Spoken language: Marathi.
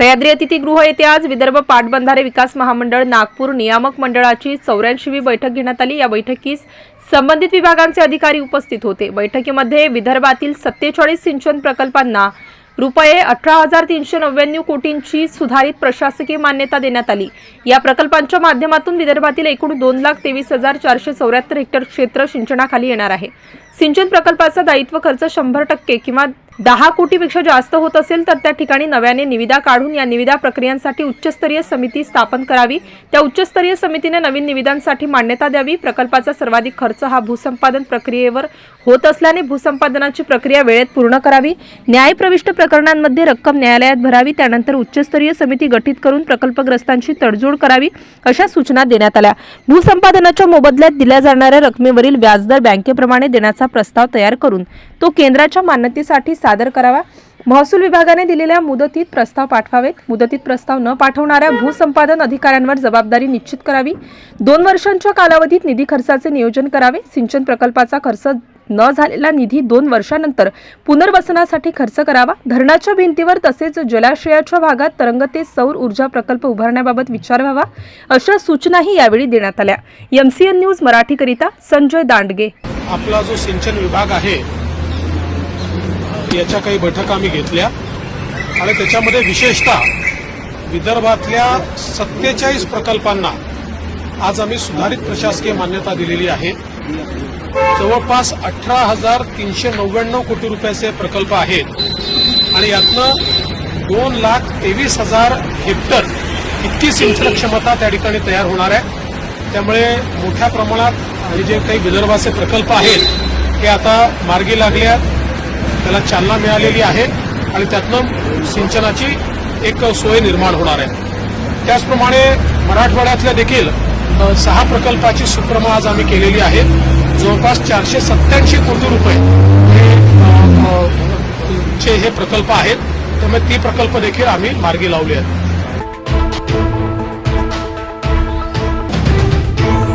सह्याद्री अतिथीगृह येथे आज विदर्भ पाटबंधारे विकास महामंडळ नागपूर नियामक मंडळाची चौऱ्याऐंशीवी बैठक घेण्यात आली. या बैठकीस संबंधित विभागांचे अधिकारी उपस्थित होते. बैठकीमध्ये विदर्भातील सत्तेचाळीस सिंचन प्रकल्पांना रुपये अठरा हजार तीनशे नव्याण्णव कोटींची सुधारित प्रशासकीय मान्यता देण्यात आली. या प्रकल्पांच्या माध्यमातून विदर्भातील एकूण दोन लाख तेवीस हजार चारशे चौऱ्याहत्तर हेक्टर क्षेत्र सिंचनाखाली येणार आहे. सिंचन प्रकल्पाचा दायित्व खर्च शंभर टक्के किंवा दहा कोटीपेक्षा जास्त होत असेल तर त्या ठिकाणी नव्याने निविदा काढून या निविदा प्रक्रियांसाठी उच्चस्तरीय समिती स्थापन करावी. त्या उच्चस्तरीय समितीने नवीन निविदांसाठी मान्यता द्यावी. प्रकल्पाचा सर्वाधिक खर्च हा भूसंपादन प्रक्रियेवर होत असल्याने भूसंपादनाची प्रक्रिया वेळेत पूर्ण करावी. न्यायप्रविष्ट प्रकरणांमध्ये रक्कम न्यायालयात भरावी. त्यानंतर उच्चस्तरीय समिती गठीत करून प्रकल्पग्रस्तांची तडजोड करावी अशा सूचना देण्यात आल्या. भूसंपादनाच्या मोबदल्यात दिल्या जाणाऱ्या रकमेवरील व्याजदर बँकेप्रमाणे देण्याचा प्रस्ताव तयार करून तो केंद्राच्या मान्यतेसाठी सादर करावा. महसूल विभागाने दिलेल्या मुदतीत प्रस्ताव पाठवावेत. मुदतीत प्रस्ताव न पाठवणाऱ्या भूसंपादन अधिकाऱ्यांवर जबाबदारी निश्चित करावी. दोन वर्षांच्या कालावधीत निधी खर्चाचे नियोजन करावे. सिंचन प्रकल्पाचा खर्च न झालेला निधी दोन वर्षानंतर पुनर्वसनासाठी खर्च करावा. धरणाच्या भिंतीवर तसेच जलाशयाच्या भागात तरंगते सौर ऊर्जा प्रकल्प उभारण्याबाबत विचार व्हावा. अशा सूचनाही यावेळी देण्यात आल्या. एमसीएन न्यूज मराठीकरिता संजय दांडगे. आपला जो सिंचन विभाग आहे याच्या काही बैठका आम्ही घेतल्या. आणि त्याच्यामध्ये विशेषतः विदर्भातल्या सत्तेचाळीस प्रकल्पांना आज आम्ही सुधारित प्रशासकीय मान्यता दिलेली आहे. जवळपास अठरा हजार तीनशे नव्याण्णव कोटी रुपयाचे प्रकल्प आहेत. आणि यातनं दोन लाख तेवीस हजार हेक्टर इतकी सिंचन क्षमता त्या ठिकाणी तयार होणार आहे. त्यामुळे मोठ्या प्रमाणात आणि जे काही विदर्भाचे प्रकल्प आहेत ते आता मार्गी लागले आहेत. त्याला चालना मिळालेली आहे आणि त्यातनं सिंचनाची एक सोय निर्माण होणार आहे. त्याचप्रमाणे मराठवाड्यातल्या देखील सहा प्रकल्पाची सुप्रमा आज आम्ही केलेली आहे जवळपास चारशे सत्याऐंशी कोटी रुपये हे चे हे प्रकल्प आहेत. त्यामुळे ती प्रकल्प देखील आम्ही मार्गी लावले आहेत.